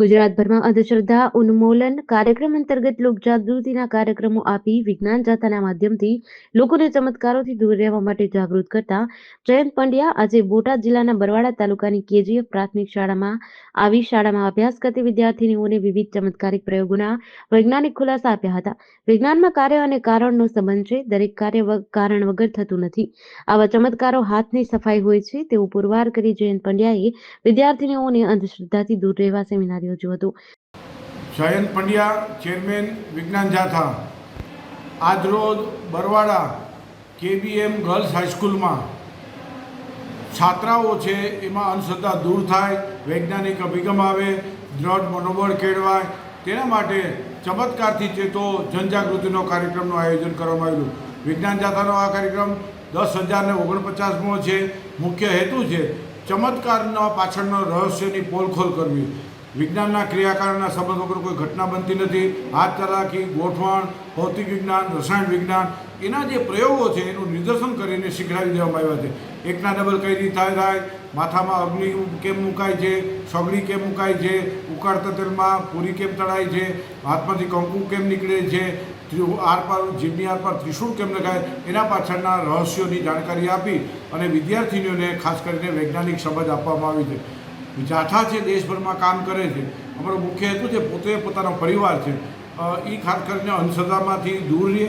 ગુજરાતભરમાં અંધશ્રદ્ધા ઉન્મૂલન કાર્યક્રમ અંતર્ગત લોકજાગૃતિના કાર્યક્રમો આપી વિજ્ઞાન જાથાના માધ્યમથી લોકોને ચમત્કારોથી દૂર રહેવા માટે જાગૃત કરતા જયંત પંડ્યા આજે બોટાદ જિલ્લાના બરવાડા તાલુકાની કેજીએફ પ્રાથમિક શાળામાં આવી શાળામાં અભ્યાસ કરતી વિદ્યાર્થીનીઓને વિવિધ ચમત્કારિક પ્રયોગોના વૈજ્ઞાનિક ખુલાસા આપ્યા હતા. વિજ્ઞાનમાં કાર્ય અને કારણનો સંબંધ છે. દરેક કાર્ય કારણ વગર થતું નથી. આવા ચમત્કારો હાથની સફાઈ હોય છે. તેવું પુરવાર કરી જયંત પંડ્યાએ વિદ્યાર્થીનીઓને અંધશ્રદ્ધાથી દૂર રહેવા સેમિનાર યોજ્યું હતું. જયંત પંડ્યા, ચેરમેન વિજ્ઞાન જાથા. આજરોજ બરવાડા કેબીએમ ગર્લ્સ હાઈસ્કૂલમાં છાત્રાઓ છે, એમાં અંધશ્રદ્ધા દૂર થાય, વૈજ્ઞાનિક અભિગમ આવે, દ્રઢ મનોબળ કેળવાય, તેના માટે ચમત્કારથી ચેતો જનજાગૃતિનો કાર્યક્રમનું આયોજન કરવામાં આવ્યું. વિજ્ઞાન જાથાનો આ કાર્યક્રમ દસ હજારને ઓગણપચાસમો છે. મુખ્ય હેતુ છે ચમત્કારના પાછળનો રહસ્યની પોલખોલ કરવી. વિજ્ઞાનના ક્રિયાકાળના સંબંધ વગર કોઈ ઘટના બનતી નથી. હાથ ચલાકી ગોઠવણ, ભૌતિક વિજ્ઞાન, રસાયણ વિજ્ઞાન, એના જે પ્રયોગો છે એનું નિદર્શન કરીને શીખડાવી દેવામાં આવ્યા છે. એકના ડબલ કઈ રીતે થાય થાય, માથામાં અગ્નિ કેમ મુકાય છે, સગડી કેમ મુકાય છે, ઉકાળતા તેલમાં પૂરી કેમ તળાય છે, હાથમાંથી કંકુ કેમ નીકળે છે આરપાર જીભની આરપાર ત્રિશૂળ કેમ લગાય એના પાછળના રહસ્યોની જાણકારી આપી અને વિદ્યાર્થીનીઓને ખાસ કરીને વૈજ્ઞાનિક સમજ આપવામાં આવી છે. જાથા છે દેશભરમાં કામ કરે છે, અમારો મુખ્ય હેતુ છે પોતે પોતાનો પરિવાર છે. એ ખાસ કરીને અંધશ્રદ્ધામાંથી દૂર રહે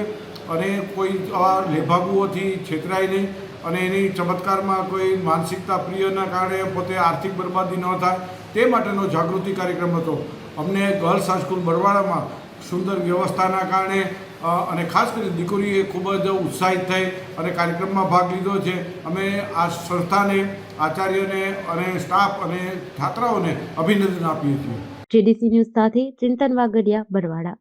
અને કોઈ આવા લેભાગુઓથી છેતરાય નહીં અને એની ચમત્કારમાં કોઈ માનસિકતા પ્રિયના કારણે પોતે આર્થિક બરબાદી ન થાય તે માટેનો જાગૃતિ કાર્યક્રમ હતો. અમને ગર્લ્સ હાઈસ્કૂલ બરવાડામાં સુંદર વ્યવસ્થાના કારણે અને ખાસ કરીને દીકરીએ ખૂબ જ ઉત્સાહિત થઈ અને કાર્યક્રમમાં ભાગ લીધો છે. અમે આ સંસ્થાને, આચાર્યને અને સ્ટાફ અને છાત્રાઓને અભિનંદન આપીએ છીએ. જીડીસી ન્યૂઝ સાથે ચિંતન વાગડિયા બરવાડા.